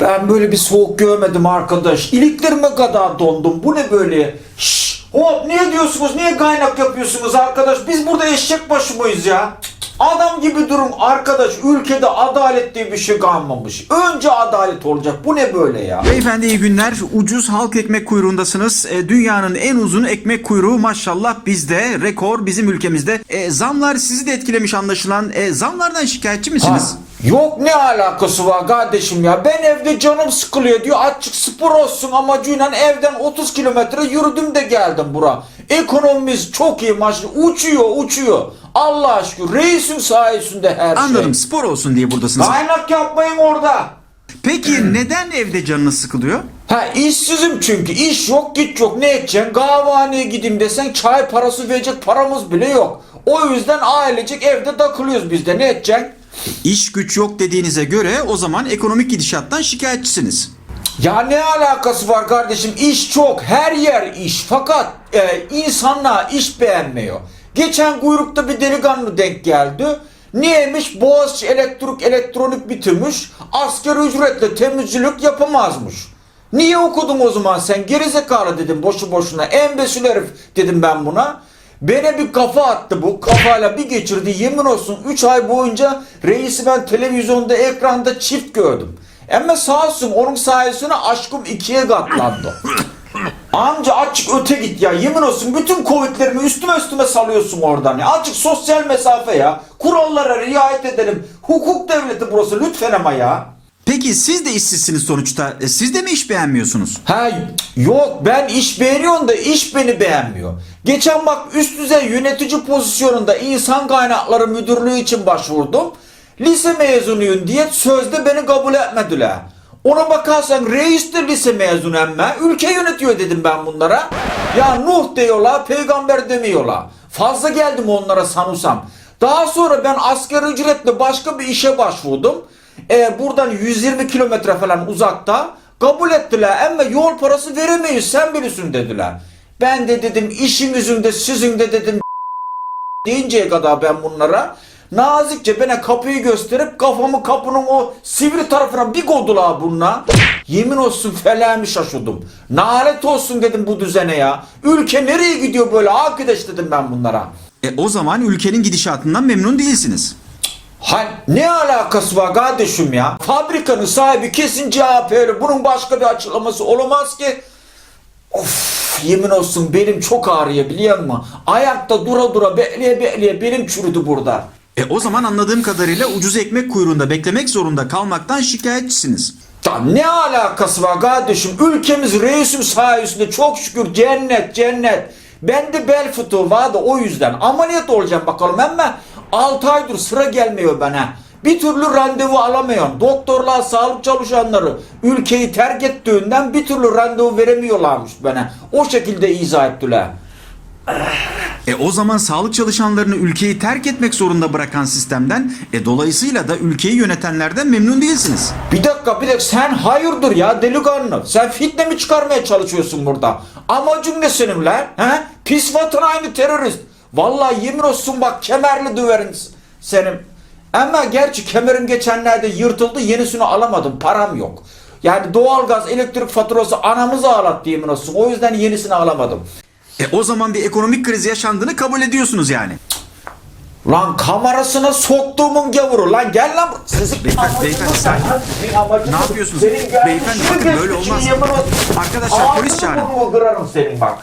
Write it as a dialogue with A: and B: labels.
A: Ben böyle bir soğuk görmedim arkadaş. İliklerime kadar dondum. Bu ne böyle? Şşş! Hop niye diyorsunuz? Niye kaynak yapıyorsunuz arkadaş? Biz burada eşek başı mıyız ya? Adam gibi durun arkadaş. Ülkede adalet diye bir şey kalmamış. Önce adalet olacak. Bu ne böyle ya?
B: Beyefendi iyi günler. Ucuz halk ekmek kuyruğundasınız. E, dünyanın en uzun ekmek kuyruğu maşallah bizde. Rekor bizim ülkemizde. E, zamlar sizi de etkilemiş anlaşılan. E, zamlardan şikayetçi misiniz?
A: Ha, Yok ne alakası var kardeşim ya. Ben evde canım sıkılıyor diyor. Açık spor olsun amacıyla evden 30 kilometre yürüdüm de geldim bura. Ekonomimiz çok iyi maşallah. Uçuyor uçuyor. Allah aşkına reisin sayesinde her
B: Anladım
A: şey.
B: spor olsun diye buradasınız.
A: Kaynak yapmayın orada.
B: Peki neden evde canınız sıkılıyor?
A: Ha işsizim çünkü. iş yok git yok. Ne edeceksin? Kahvehaneye gideyim desen çay parası verecek paramız bile yok. O yüzden ailecek evde takılıyoruz biz de. Ne edeceksin?
B: İş güç yok dediğinize göre o zaman ekonomik gidişattan şikayetçisiniz.
A: Ya ne alakası var kardeşim? İş çok, her yer iş. Fakat e, insanlar iş beğenmiyor. Geçen kuyrukta bir delikanlı denk geldi. Niyeymiş? Boğaziçi elektrik elektronik bitirmiş. Asgari ücretle temizcilik yapamazmış. Niye okudun o zaman sen? Gerizekalı dedim boşu boşuna. Embesil herif dedim ben buna. Bana bir kafa attı bu. Kafayla bir geçirdi. Yemin olsun 3 ay boyunca reisi ben televizyonda ekranda çift gördüm. Ama sağ olsun onun sayesinde aşkım ikiye katlandı. Amca açık öte git ya. Yemin olsun bütün covidlerimi üstüme üstüme salıyorsun oradan ya. Azıcık sosyal mesafe ya. Kurallara riayet edelim. Hukuk devleti burası lütfen ama ya.
B: Peki siz de işsizsiniz sonuçta. E, siz de mi iş beğenmiyorsunuz?
A: Ha yok ben iş beğeniyorum da iş beni beğenmiyor. Geçen bak üst düzey yönetici pozisyonunda insan kaynakları müdürlüğü için başvurdum. Lise mezunuyum diye sözde beni kabul etmediler. Ona bakarsan reis de lise mezunu emme. Ülke yönetiyor dedim ben bunlara. Ya Nuh diyorlar, peygamber demiyorlar. Fazla geldim onlara sanırsam. Daha sonra ben asgari ücretle başka bir işe başvurdum. E, buradan 120 kilometre falan uzakta. Kabul ettiler ama yol parası veremeyiz sen bilirsin dediler. Ben de dedim işin yüzünde sizin de dedim deyinceye kadar ben bunlara nazikçe bana kapıyı gösterip kafamı kapının o sivri tarafına bir kodular bununla. Yemin olsun felami şaşırdım. Nalet olsun dedim bu düzene ya. Ülke nereye gidiyor böyle arkadaş dedim ben bunlara.
B: E, o zaman ülkenin gidişatından memnun değilsiniz.
A: Ha, ne alakası var kardeşim ya? Fabrikanın sahibi kesin CHP'li. Bunun başka bir açıklaması olamaz ki. Of yemin olsun benim çok ağrıyor biliyor musun? Ayakta dura dura bekleye bekleye benim çürüdü burada.
B: E, o zaman anladığım kadarıyla ucuz ekmek kuyruğunda beklemek zorunda kalmaktan şikayetçisiniz.
A: Ya ne alakası var kardeşim? Ülkemiz reisim sayesinde çok şükür cennet cennet. Bende bel fıtığı vardı o yüzden. Ameliyat olacağım bakalım ama 6 aydır sıra gelmiyor bana. Bir türlü randevu alamıyorum. Doktorlar, sağlık çalışanları ülkeyi terk ettiğinden bir türlü randevu veremiyorlarmış bana. O şekilde izah ettiler.
B: E o zaman sağlık çalışanlarını ülkeyi terk etmek zorunda bırakan sistemden e dolayısıyla da ülkeyi yönetenlerden memnun değilsiniz.
A: Bir dakika bir dakika sen hayırdır ya delikanlı? Sen fitne mi çıkarmaya çalışıyorsun burada? Amacın ne senin lan? He? Pis vatan aynı terörist. Vallahi yemin olsun bak kemerli döverim s- senin. Ama gerçi kemerim geçenlerde yırtıldı yenisini alamadım param yok. Yani doğalgaz elektrik faturası anamızı ağlattı yemin olsun. O yüzden yenisini alamadım.
B: E o zaman bir ekonomik kriz yaşandığını kabul ediyorsunuz yani.
A: Lan kamerasına soktuğumun gavuru lan gel lan. Sizi
B: Beyefendi, beyefendi, sakin. Ne yapıyorsunuz? Beyefendi, bakın böyle olmaz. Arkadaşlar, polis
A: Ağzını
B: çağırın.
A: burnunu kırarım senin bak.